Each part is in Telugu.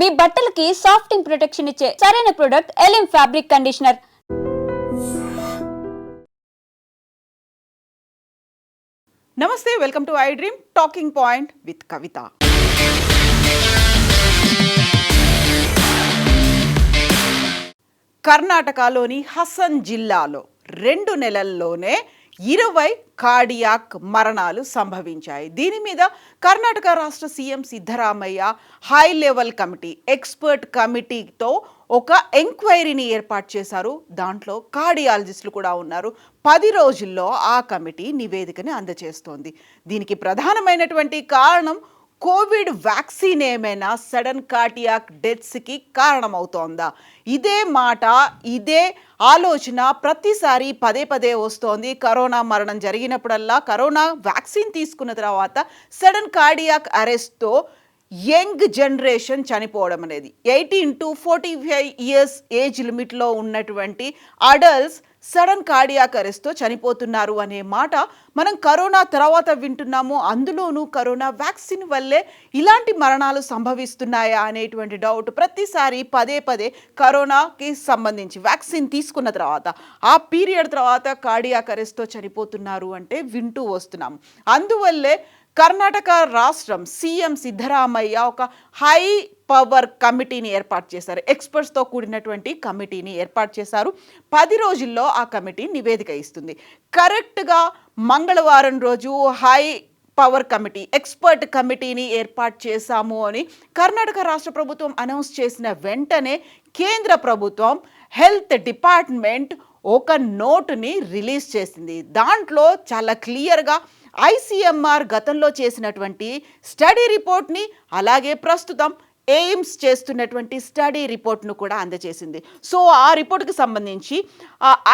మీ బట్టలకి సాఫ్టింగ్ ప్రొటెక్షన్ ఇచ్చే సరైన ప్రొడక్ట్ ఎలిమ్ ఫ్యాబ్రిక్ కండిషనర్ నమస్తే welcome to I dream talking point with Kavitha కర్ణాటకలోని హసన్ జిల్లాలో రెండు నెలల్లోనే ఇరవై కార్డియాక్ మరణాలు సంభవించాయి. దీని మీద కర్ణాటక రాష్ట్ర CM Siddaramaiah high level committee expert కమిటీతో ఒక ఎంక్వైరీని ఏర్పాటు చేశారు. దాంట్లో కార్డియాలజిస్టులు కూడా ఉన్నారు. పది రోజుల్లో ఆ కమిటీ నివేదికని అందజేస్తోంది దీనికి ప్రధానమైనటువంటి కారణం కోవిడ్ వ్యాక్సిన్ ఏమైనా సడన్ కార్డియాక్ డెత్స్కి కారణమవుతోందా? ఇదే మాట ఇదే ఆలోచన ప్రతిసారి పదే పదే వస్తోంది. కరోనా మరణం జరిగినప్పుడల్లా కరోనా వ్యాక్సిన్ తీసుకున్న తర్వాత సడన్ కార్డియాక్ అరెస్ట్తో యంగ్ జనరేషన్ చనిపోవడం అనేది. Eighteen to forty five years age లిమిట్లో ఉన్నటువంటి అడల్ట్స్ సడన్ కార్డియాక్ అరెస్ట్తో చనిపోతున్నారు అనే మాట మనం కరోనా తర్వాత వింటున్నాము. అందులోనూ కరోనా వ్యాక్సిన్ వల్లే ఇలాంటి మరణాలు సంభవిస్తున్నాయా అనేటువంటి డౌట్ ప్రతిసారి పదే పదే కరోనాకి సంబంధించి వ్యాక్సిన్ తీసుకున్న తర్వాత ఆ పీరియడ్ తర్వాత కార్డియాక్ అరెస్ట్తో చనిపోతున్నారు అంటే వింటూ వస్తున్నాము అందువల్లే కర్ణాటక రాష్ట్రం సీఎం సిద్ధరామయ్య ఒక హై పవర్ కమిటీని ఏర్పాటు చేశారు. ఎక్స్పర్ట్స్తో కూడినటువంటి కమిటీని ఏర్పాటు చేశారు. పది రోజుల్లో ఆ కమిటీ నివేదిక ఇస్తుంది. కరెక్ట్గా మంగళవారం రోజు హై పవర్ కమిటీ ఎక్స్పర్ట్ కమిటీని ఏర్పాటు చేశాము అని కర్ణాటక రాష్ట్ర ప్రభుత్వం అనౌన్స్ చేసిన వెంటనే కేంద్ర ప్రభుత్వం హెల్త్ డిపార్ట్మెంట్ ఒక నోటుని రిలీజ్ చేసింది. దాంట్లో చాలా క్లియర్గా ఐసీఎంఆర్ గతంలో చేసినటువంటి స్టడీ రిపోర్ట్ని అలాగే ప్రస్తుతం ఎయిమ్స్ చేస్తున్నటువంటి స్టడీ రిపోర్ట్ను కూడా అందజేసింది. సో ఆ రిపోర్ట్కి సంబంధించి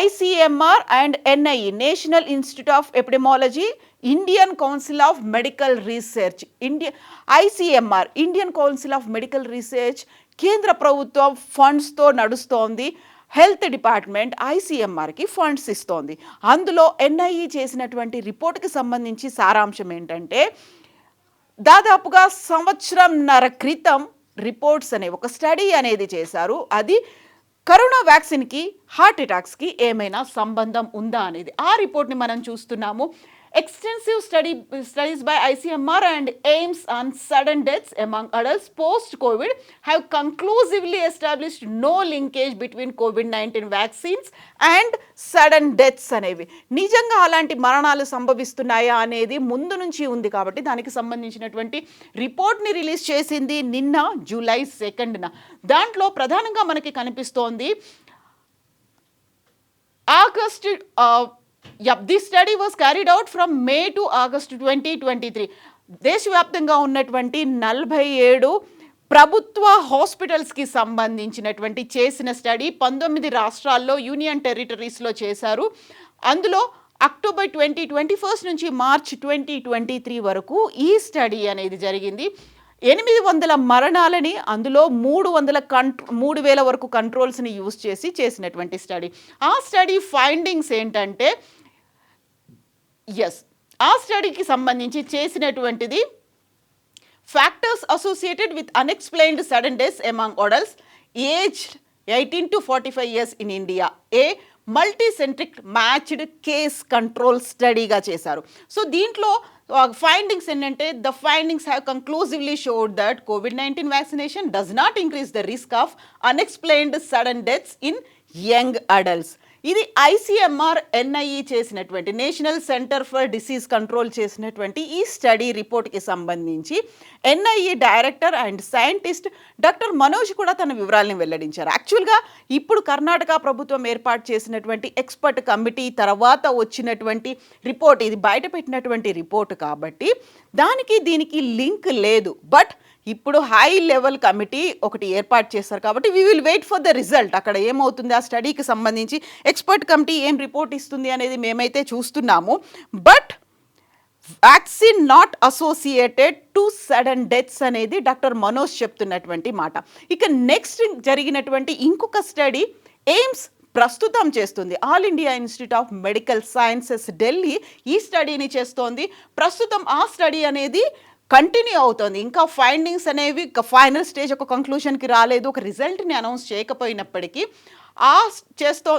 ICMR and NIE national institute of epidemiology Indian council of medical research India ICMR Indian council of medical research కేంద్ర ప్రభుత్వం ఫండ్స్తో నడుస్తోంది. హెల్త్ డిపార్ట్మెంట్ ఐసీఎంఆర్కి ఫండ్స్ ఇస్తోంది. అందులో ఎన్ఐఈ చేసినటువంటి రిపోర్ట్కి సంబంధించి సారాంశం ఏంటంటే దాదాపుగా సంవత్సరంన్నర క్రితం రిపోర్ట్స్ అనే ఒక స్టడీ అనేది చేశారు. అది కరోనా వ్యాక్సిన్కి హార్ట్ అటాక్స్కి ఏమైనా సంబంధం ఉందా అనేది ఆ రిపోర్ట్ని మనం చూస్తున్నాము. Extensive study studies by ICMR and AIIMS on sudden deaths among adults post covid have conclusively established no linkage between covid nineteen vaccines and sudden deaths అనేవి. నిజంగా అలాంటి మరణాలు సంభవిస్తున్నాయా అనేది ముందు నుంచి ఉంది కాబట్టి దానికి సంబంధించినటువంటి రిపోర్ట్ని రిలీజ్ చేసింది నిన్న జూలై సెకండ్న. దాంట్లో ప్రధానంగా మనకి కనిపిస్తోంది August yup this study was carried out from May to August twenty twenty three దేశవ్యాప్తంగా ఉన్నటువంటి నలభై ఏడు ప్రభుత్వ హాస్పిటల్స్కి సంబంధించినటువంటి చేసిన స్టడీ పంతొమ్మిది రాష్ట్రాల్లో యూనియన్ టెరిటరీస్లో చేశారు. అందులో అక్టోబర్ ట్వంటీ ట్వంటీ ఫస్ట్ నుంచి మార్చ్ ట్వంటీ ట్వంటీ త్రీ వరకు ఈ స్టడీ అనేది జరిగింది. ఎనిమిది వందల మరణాలని అందులో మూడు వందల కంట్రో మూడు వేల వరకు కంట్రోల్స్ని యూజ్ చేసి చేసినటువంటి స్టడీ. ఆ స్టడీ ఫైండింగ్స్ ఏంటంటే ఎస్ ఆ స్టడీకి సంబంధించి చేసినటువంటిది factors associated with unexplained sudden deaths among adults age eighteen to forty five years in India. A multicentric matched case control స్టడీగా చేశారు. సో దీంట్లో ఫైండింగ్స్ ఏంటంటే the findings have conclusively showed that covid nineteen vaccination does not increase the risk of unexplained sudden deaths in young adults. ఇది ఐసీఎంఆర్ ఎన్ఐఈ చేసినటువంటి national centre for disease control చేసినటువంటి ఈ స్టడీ రిపోర్ట్కి సంబంధించి NIE director and scientist doctor Manoj కూడా తన వివరాలను వెల్లడించారు. యాక్చువల్గా ఇప్పుడు కర్ణాటక ప్రభుత్వం ఏర్పాటు చేసినటువంటి ఎక్స్పర్ట్ కమిటీ తర్వాత వచ్చినటువంటి రిపోర్ట్ ఇది బయట పెట్టినటువంటి రిపోర్ట్ కాబట్టి దానికి దీనికి లింక్ లేదు. బట్ ఇప్పుడు హై లెవెల్ కమిటీ ఒకటి ఏర్పాటు చేస్తారు కాబట్టి we will wait for the result అక్కడ ఏమవుతుంది? ఆ స్టడీకి సంబంధించి ఎక్స్పర్ట్ కమిటీ ఏం రిపోర్ట్ ఇస్తుంది అనేది మేమైతే చూస్తున్నాము. But vaccine not associated to sudden deaths అనేది డాక్టర్ మనోజ్ చెప్తున్నటువంటి మాట. ఇక నెక్స్ట్ జరిగినటువంటి ఇంకొక స్టడీ ఎయిమ్స్ ప్రస్తుతం చేస్తుంది. All India institute of medical sciences Delhi ఈ స్టడీని చేస్తోంది. ప్రస్తుతం ఆ స్టడీ అనేది కంటిన్యూ అవుతోంది. ఇంకా ఫైండింగ్స్ అనేవి ఫైనల్ స్టేజ్ ఒక కంక్లూషన్కి రాలేదు. ఒక రిజల్ట్ని అనౌన్స్ చేయకపోయినప్పటికీ ఆ చేస్తూ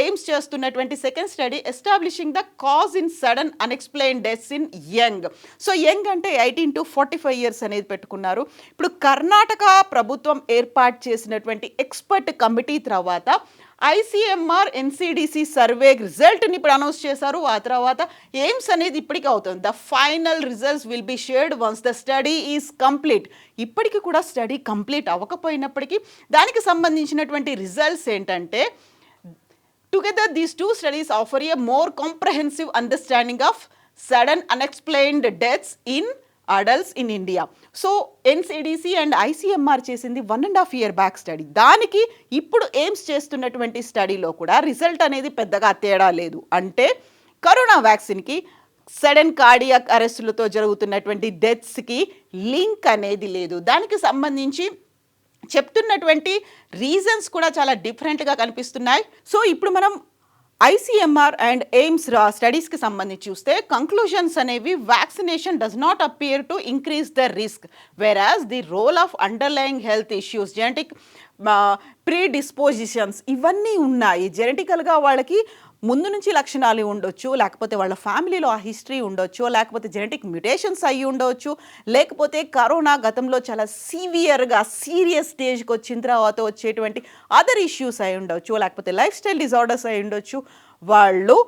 ఎయిమ్స్ చేస్తున్నటువంటి second study establishing the cause in sudden unexplained deaths in young so young అంటే eighteen to forty five years అనేది పెట్టుకున్నారు. ఇప్పుడు కర్ణాటక ప్రభుత్వం ఏర్పాటు చేసినటువంటి ఎక్స్పర్ట్ కమిటీ తర్వాత ఐసీఎంఆర్ ఎన్సీడీసీ సర్వే రిజల్ట్ని ఇప్పుడు అనౌన్స్ చేశారు. ఆ తర్వాత ఎయిమ్స్ అనేది ఇప్పటికే అవుతుంది. The final results will be shared once the study is complete. ఇప్పటికి కూడా స్టడీ కంప్లీట్ అవ్వకపోయినప్పటికీ దానికి సంబంధించినటువంటి రిజల్ట్స్ ఏంటంటే together these two studies offer a more comprehensive understanding of sudden unexplained deaths in adults in India so NCDC and ICMR చేసింది one and half year back study దానికి ఇప్పుడు ఎయిమ్స్ చేస్తున్నటువంటి స్టడీలో కూడా రిజల్ట్ అనేది పెద్దగా తేడా లేదు. అంటే కరోనా వ్యాక్సిన్కి సడన్ కార్డియాక్ అరెస్టులతో జరుగుతున్నటువంటి డెత్స్కి లింక్ అనేది లేదు. దానికి సంబంధించి చెప్తున్నటువంటి రీజన్స్ కూడా చాలా డిఫరెంట్గా కనిపిస్తున్నాయి. సో ఇప్పుడు మనం ఐసీఎంఆర్ అండ్ ఎయిమ్స్ స్టడీస్కి సంబంధించి చూస్తే కంక్లూషన్స్ అనేవి vaccination does not appear to increase the risk whereas the role of underlying health issues genetic predispositions ఇవన్నీ ఉన్నాయి. జెనటికల్గా వాళ్ళకి ముందు నుంచి లక్షణాలు ఉండొచ్చు లేకపోతే వాళ్ళ ఫ్యామిలీలో ఆ హిస్టరీ ఉండొచ్చు లేకపోతే జెనెటిక్ మ్యుటేషన్స్ అయ్యి ఉండవచ్చు లేకపోతే కరోనా గతంలో చాలా సీవియర్గా సీరియస్ స్టేజ్కి వచ్చిన తర్వాత వచ్చేటువంటి అదర్ ఇష్యూస్ అయి ఉండొచ్చు లేకపోతే లైఫ్ స్టైల్ డిజార్డర్స్ అయి ఉండొచ్చు. వాళ్ళు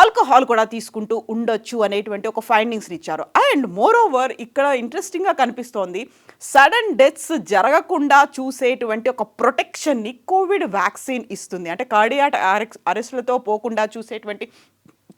ఆల్కహాల్ కూడా తీసుకుంటూ ఉండొచ్చు అనేటువంటి ఒక ఫైండింగ్స్ ఇచ్చారు. అండ్ మోర్ ఓవర్ ఇక్కడ ఇంట్రెస్టింగ్గా కనిపిస్తోంది సడన్ డెత్స్ జరగకుండా చూసేటువంటి ఒక ప్రొటెక్షన్ని కోవిడ్ వ్యాక్సిన్ ఇస్తుంది. అంటే కార్డియాట్ అరెస్టులతో పోకుండా చూసేటువంటి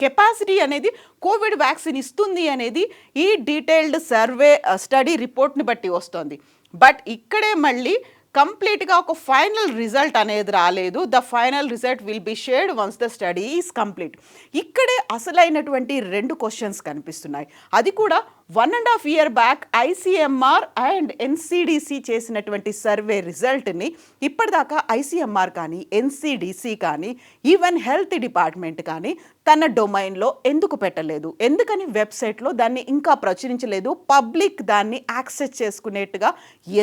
కెపాసిటీ అనేది కోవిడ్ వ్యాక్సిన్ ఇస్తుంది అనేది ఈ డీటెయిల్డ్ సర్వే స్టడీ రిపోర్ట్ని బట్టి వస్తుంది. బట్ ఇక్కడే మళ్ళీ కంప్లీట్గా ఒక ఫైనల్ రిజల్ట్ అనేది రాలేదు. The final result will be shared once the study is complete. ఇక్కడే అసలైనటువంటి రెండు క్వశ్చన్స్ కనిపిస్తున్నాయి. అది కూడా one and half year back ICMR and NCDC చేసినటువంటి సర్వే రిజల్ట్ని ఇప్పటిదాకా ఐసీఎంఆర్ కానీ ఎన్సీడీసీ కానీ ఈవెన్ హెల్త్ డిపార్ట్మెంట్ కానీ తన డొమైన్లో ఎందుకు పెట్టలేదు? ఎందుకని వెబ్సైట్లో దాన్ని ఇంకా ప్రచురించలేదు? పబ్లిక్ దాన్ని యాక్సెస్ చేసుకునేట్టుగా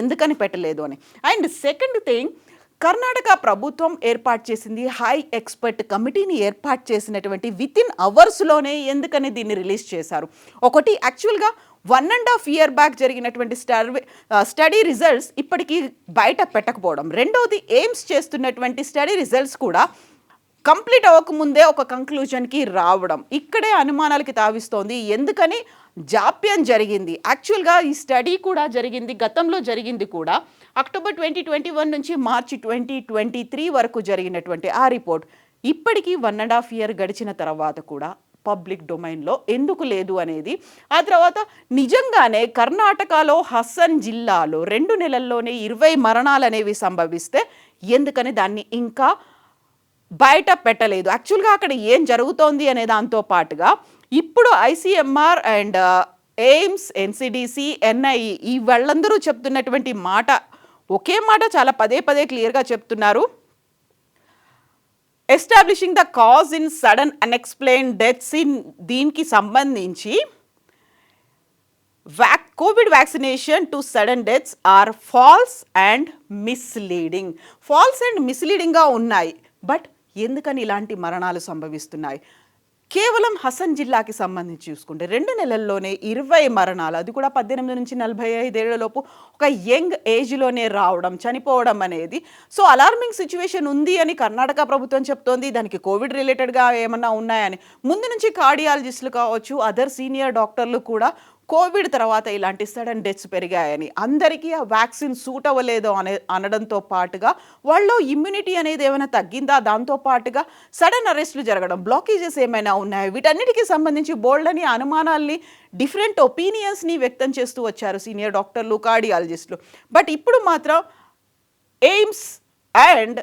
ఎందుకని పెట్టలేదు అని. అండ్ సెకండ్ థింగ్ కర్ణాటక ప్రభుత్వం ఏర్పాటు చేసింది హై ఎక్స్పర్ట్ కమిటీని ఏర్పాటు చేసినటువంటి విత్ ఇన్ అవర్స్లోనే ఎందుకని దీన్ని రిలీజ్ చేశారు. ఒకటి యాక్చువల్గా one and half year back జరిగినటువంటి స్టర్వే స్టడీ రిజల్ట్స్ ఇప్పటికీ బయట పెట్టకపోవడం. రెండవది ఎయిమ్స్ చేస్తున్నటువంటి స్టడీ రిజల్ట్స్ కూడా కంప్లీట్ అవ్వకముందే ఒక కంక్లూజన్కి రావడం. ఇక్కడే అనుమానాలకి తావిస్తోంది ఎందుకని జాప్యం జరిగింది. యాక్చువల్గా ఈ స్టడీ కూడా జరిగింది గతంలో జరిగింది కూడా. అక్టోబర్ ట్వంటీ ట్వంటీ వన్ నుంచి మార్చి ట్వంటీ ట్వంటీ త్రీ వరకు జరిగినటువంటి ఆ రిపోర్ట్ ఇప్పటికీ వన్ అండ్ హాఫ్ ఇయర్ గడిచిన తర్వాత కూడా పబ్లిక్ డొమైన్లో ఎందుకు లేదు అనేది ఆ తర్వాత నిజంగానే కర్ణాటకలో హసన్ జిల్లాలో రెండు నెలల్లోనే ఇరవై మరణాలు అనేవి సంభవిస్తే ఎందుకని దాన్ని ఇంకా బయట పెట్టలేదు. యాక్చువల్గా అక్కడ ఏం జరుగుతోంది అనే దాంతో పాటుగా ఇప్పుడు ICMR and AIIMS NCDC NIE ఈ వాళ్ళందరూ చెప్తున్నటువంటి మాట ఒకే మాట చాలా పదే పదే క్లియర్గా చెప్తున్నారు. Establishing the cause in sudden unexplained deaths in దీనికి సంబంధించి vac covid vaccination to sudden deaths are false and misleading false and మిస్లీడింగ్గా ఉన్నాయి. బట్ ఎందుకని ఇలాంటి మరణాలు సంభవిస్తున్నాయి? కేవలం హసన్ జిల్లాకి సంబంధించి చూసుకుంటే రెండు నెలల్లోనే ఇరవై మరణాలు అది కూడా పద్దెనిమిది నుంచి నలభై ఐదేళ్ళలోపు ఒక యంగ్ ఏజ్లోనే రావడం చనిపోవడం అనేది. సో అలార్మింగ్ సిచ్యువేషన్ ఉంది అని కర్ణాటక ప్రభుత్వం చెప్తోంది. దానికి కోవిడ్ రిలేటెడ్గా ఏమన్నా ఉన్నాయని. ముందు నుంచి కార్డియాలజిస్టులు కావచ్చు అదర్ సీనియర్ డాక్టర్లు కూడా కోవిడ్ తర్వాత ఇలాంటి సడన్ డెత్స్ పెరిగాయని. అందరికీ ఆ వ్యాక్సిన్ సూట్ అవ్వలేదు అనే అనడంతో పాటుగా వాళ్ళు ఇమ్యూనిటీ అనేది ఏమైనా తగ్గిందా? దాంతో పాటుగా సడన్ అరెస్టులు జరగడం బ్లాకేజెస్ ఏమైనా ఉన్నాయి? వీటన్నిటికీ సంబంధించి బోల్డ్ అని అనుమానాల్ని డిఫరెంట్ ఒపీనియన్స్ని వ్యక్తం చేస్తూ వచ్చారు సీనియర్ డాక్టర్లు కార్డియాలజిస్టులు. బట్ ఇప్పుడు మాత్రం ఎయిమ్స్ అండ్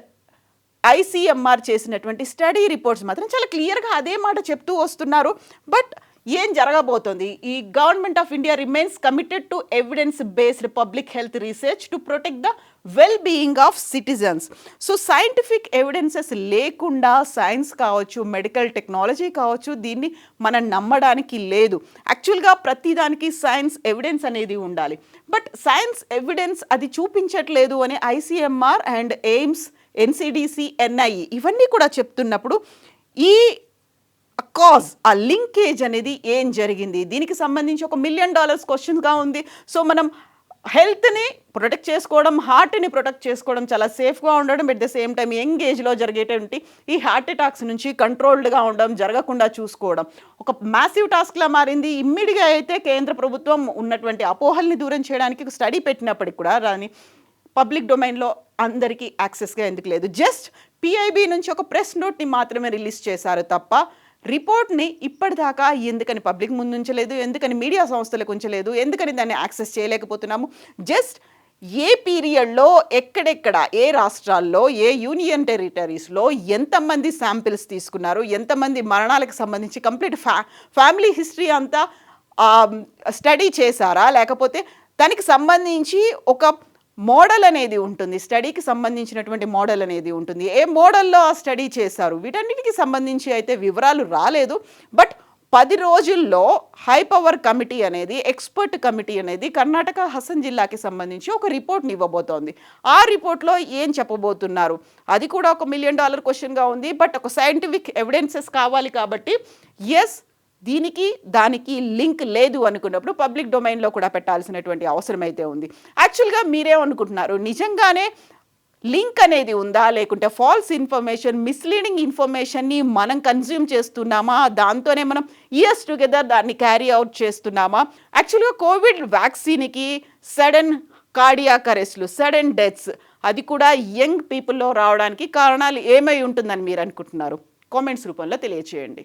ఐసీఎంఆర్ చేసినటువంటి స్టడీ రిపోర్ట్స్ మాత్రం చాలా క్లియర్గా అదే మాట చెప్తూ వస్తున్నారు. బట్ ఏం జరగబోతోంది? ఈ government of India remains committed to evidence based public health research to protect the well being of citizens so scientific evidences లేకుండా సైన్స్ కావచ్చు మెడికల్ టెక్నాలజీ కావచ్చు దీన్ని మనం నమ్మడానికి లేదు. యాక్చువల్గా ప్రతిదానికి సైన్స్ ఎవిడెన్స్ అనేది ఉండాలి. బట్ సైన్స్ ఎవిడెన్స్ అది చూపించట్లేదు అని ICMR and AIIMS NCDC NIE ఇవన్నీ కూడా చెప్తున్నప్పుడు ఈ కాజ్ ఆ లింకేజ్ అనేది ఏం జరిగింది? దీనికి సంబంధించి ఒక మిలియన్ డాలర్స్ క్వశ్చన్గా ఉంది. సో మనం హెల్త్ని ప్రొటెక్ట్ చేసుకోవడం హార్ట్ని ప్రొటెక్ట్ చేసుకోవడం చాలా సేఫ్గా ఉండడం at the same time young ఏజ్లో జరిగేటువంటి ఈ హార్ట్ అటాక్స్ నుంచి కంట్రోల్డ్గా ఉండడం జరగకుండా చూసుకోవడం. ఒక మ్యాసివ్ టాస్క్లా మారింది. ఇమ్మీడియట్గా అయితే కేంద్ర ప్రభుత్వం ఉన్నటువంటి అపోహల్ని దూరం చేయడానికి ఒక స్టడీ పెట్టినప్పటికి కూడా దాని పబ్లిక్ డొమైన్లో అందరికీ యాక్సెస్గా ఎందుకు లేదు? జస్ట్ పిఐబి నుంచి ఒక ప్రెస్ నోట్ని మాత్రమే రిలీజ్ చేశారు తప్ప రిపోర్ట్ని ఇప్పటిదాకా ఎందుకని పబ్లిక్ ముందు ఉంచలేదు ఎందుకని మీడియా సంస్థలకు ఉంచలేదు ఎందుకని దాన్ని యాక్సెస్ చేయలేకపోతున్నాము? జస్ట్ ఏ పీరియడ్లో ఎక్కడెక్కడ ఏ రాష్ట్రాల్లో ఏ యూనియన్ టెరిటరీస్లో ఎంతమంది శాంపిల్స్ తీసుకున్నారు ఎంతమంది మరణాలకు సంబంధించి కంప్లీట్ ఫ్యా ఫ్యామిలీ హిస్టరీ అంతా స్టడీ చేశారా? లేకపోతే దానికి సంబంధించి ఒక మోడల్ అనేది ఉంటుంది. స్టడీకి సంబంధించినటువంటి మోడల్ అనేది ఉంటుంది. ఏ మోడల్లో ఆ స్టడీ చేశారు? వీటన్నిటికి సంబంధించి అయితే వివరాలు రాలేదు. బట్ పది రోజుల్లో హై పవర్ కమిటీ అనేది ఎక్స్పర్ట్ కమిటీ అనేది కర్ణాటక హసన్ జిల్లాకి సంబంధించి ఒక రిపోర్ట్ని ఇవ్వబోతోంది. ఆ రిపోర్ట్లో ఏం చెప్పబోతున్నారు? అది కూడా ఒక మిలియన్ డాలర్ క్వశ్చన్గా ఉంది. బట్ ఒక సైంటిఫిక్ ఎవిడెన్సెస్ కావాలి కాబట్టి ఎస్ దీనికి దానికి లింక్ లేదు అనుకున్నప్పుడు పబ్లిక్ డొమైన్లో కూడా పెట్టాల్సినటువంటి అవసరం అయితే ఉంది. యాక్చువల్గా మీరేమనుకుంటున్నారు నిజంగానే లింక్ అనేది ఉందా? లేకుంటే ఫాల్స్ ఇన్ఫర్మేషన్ మిస్లీడింగ్ ఇన్ఫర్మేషన్ని మనం కన్జ్యూమ్ చేస్తున్నామా? దాంతోనే మనం ఇయర్స్ టుగెదర్ దాన్ని క్యారీ అవుట్ చేస్తున్నామా? యాక్చువల్గా కోవిడ్ వ్యాక్సిన్కి సడన్ కార్డియాక్ అరెస్ట్లు సడన్ డెత్స్ అది కూడా యంగ్ పీపుల్లో రావడానికి కారణాలు ఏమై ఉంటుందని మీరు అనుకుంటున్నారు? కామెంట్స్ రూపంలో తెలియచేయండి.